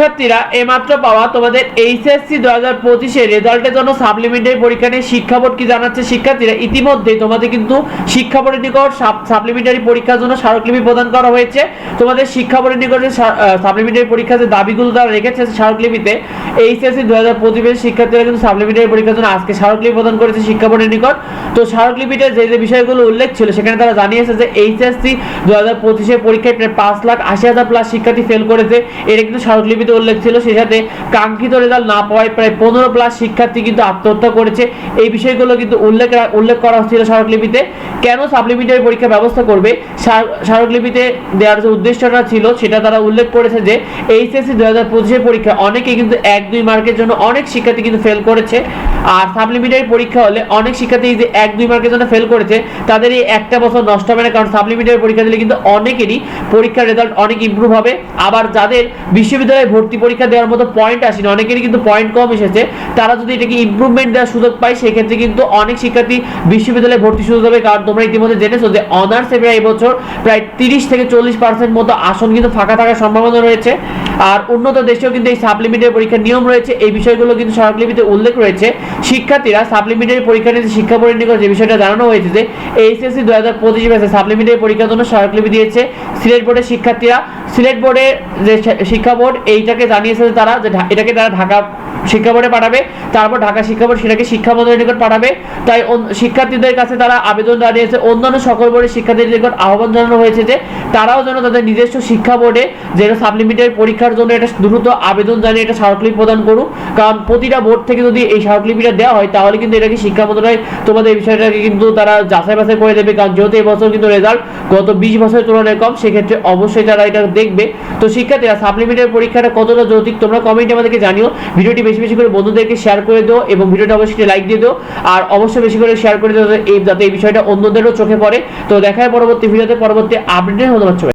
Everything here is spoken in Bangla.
শিক্ষার্থীরা এইমাত্র পাওয়া তোমাদের এইচএসসি দু হাজার পঁচিশের রেজাল্টের জন্য সাপ্লিমেন্টারি পরীক্ষা নিয়ে শিক্ষা বোর্ড কি জানাচ্ছে? শিক্ষার্থীরা ইতিমধ্যে তোমাদের কিন্তু শিক্ষা বোর্ডের নিকট সাপ্লিমেন্টারি পরীক্ষার জন্য স্মারকলিপি প্রদান করা হয়েছে। তোমাদের শিক্ষা বোর্ডের নিকট সাপ্লিমেন্টারি পরীক্ষার যে দাবিগুলো তারা রেখেছে স্মারকলিপিতে এইচএসসি দু হাজার পঁচিশের শিক্ষার্থীরা কিন্তু সাপ্লিমেন্টারি পরীক্ষার জন্য আজকে স্মারকলিপি প্রদান করেছে শিক্ষা বোর্ডের নিকট। তো স্মারকলিপিতে যে যে বিষয়গুলো উল্লেখ ছিল, সেখানে তারা জানিয়েছে যে এইচএসসি দু হাজার পঁচিশের পরীক্ষায় প্রায় পাঁচ লাখ আশি হাজার প্লাস শিক্ষার্থী ফেল করেছে। এটা কিন্তু স্মারকলিপিতে উল্লেখ ছিল, সেই সাথে কাঙ্ক্ষিত রেজাল্ট না পাওয়ায় প্রায় পনেরো প্লাস শিক্ষার্থী কিন্তু আত্মহত্যা করেছে। এই বিষয়গুলো কিন্তু উল্লেখ উল্লেখ করা হচ্ছিল স্মারকলিপিতে। কেন সাপ্লিমেন্টারি পরীক্ষা ব্যবস্থা করবে? স্মার- স্মারকলিপিতে দেওয়ার যে উদ্দেশ্যটা ছিল, সেটা তারা উল্লেখ করেছে যে, এইচএসসি দু হাজার পঁচিশের পরীক্ষা অনেকে কিন্তু এক দুই মার্কের জন্য অনেক শিক্ষার্থী কিন্তু ফেল করেছে। আর সাপ্লিমেন্টারি পরীক্ষা হলে অনেক শিক্ষার্থী যে এক দুই মার্কের জন্য ফেল করেছে, তাদের এই একটা বছর নষ্ট হবে না, কারণ সাপ্লিমেন্টারি পরীক্ষা দিলে কিন্তু অনেকেরই পরীক্ষার রেজাল্ট অনেক ইম্প্রুভ হবে। আবার যাদের বিশ্ববিদ্যালয়ে ভর্তি পরীক্ষা দেওয়ার মতো পয়েন্ট আসেনি। অনেকেরই কিন্তু পয়েন্ট কম এসেছে। তারা যদি এটাকে ইমপ্রুভমেন্ট দেওয়ার সুযোগ পায়, সেক্ষেত্রে কিন্তু অনেক শিক্ষার্থী বিশ্ববিদ্যালয়ে ভর্তি সুযোগ হবে কারণ তোমরা ইতিমধ্যে জেনেছো যে অনার্সে এবছর প্রায় তিরিশ থেকে চল্লিশ পার্সেন্ট মতো আসন কিন্তু ফাঁকা থাকার সম্ভাবনা রয়েছে। আর উন্নত দেশেও কিন্তু এই সাপ্লিমেন্টারি পরীক্ষার নিয়ম রয়েছে। এই বিষয়গুলো কিন্তু স্মারকলিপিতে উল্লেখ রয়েছে। শিক্ষার্থীরা সাপ্লিমেন্টারি পরীক্ষা যে শিক্ষা বোর্ডের নিকট যে বিষয়টা জানানো হয়েছে যে এইচএসসি দু হাজার পঁচিশ ব্যাচে সাপ্লিমেন্টারি পরীক্ষার জন্য স্মারকলিপি দিয়েছে। সিলেট বোর্ডের শিক্ষার্থীরা, সিলেট বোর্ডের যে শিক্ষা বোর্ড, এইটাকে জানিয়েছে তারা, যে এটাকে তারা ঢাকা শিক্ষা বোর্ডে পাঠাবে, তারপর ঢাকা শিক্ষা বোর্ড সেটাকে শিক্ষা মন্ত্রণের নিকট পাঠাবে। তাই শিক্ষার্থীদের কাছে তারা আবেদন জানিয়েছে, অন্যান্য সকল বোর্ডের শিক্ষার্থীদের নিকট আহ্বান জানানো হয়েছে যে, তারাও যেন তাদের নিজস্ব শিক্ষা বোর্ডে যেন সাপ্লিমেন্টারি পরীক্ষার জন্য এটা দ্রুত আবেদন জানিয়ে এটা স্মারকলিপি প্রদান করুক। কারণ প্রতিটা বোর্ড থেকে যদি এই স্মারকলিপিটা দেওয়া হয়, তাহলে কিন্তু এটাকে শিক্ষা মন্ত্রণালয় তোমাদের এই বিষয়টাকে কিন্তু তারা যাচাই বাছাই করে দেবে। কারণ যেহেতু এবছর কিন্তু রেজাল্ট গত বিশ বছরের তুলনায় কম, সেক্ষেত্রে অবশ্যই তারা এটা দেখবে। তো শিক্ষার্থীরা সাপ্লিমেন্টারি পরীক্ষাটা কতটা যৌতিক তোমরা কমেন্টে আমাদেরকে জানিও। ভিডিওটি বেশি বেশি করে বন্ধুদেরকে শেয়ার করে দিও এবং ভিডিওটা অবশ্যই লাইক দিয়ে দিও আর অবশ্যই বেশি করে শেয়ার করে দিও যাতে এই যাতে এই বিষয়টা অন্যদেরও চোখে পড়ে তো দেখা হয় পরবর্তী ভিডিওতে পরবর্তী আপডেটে ধন্যবাদ।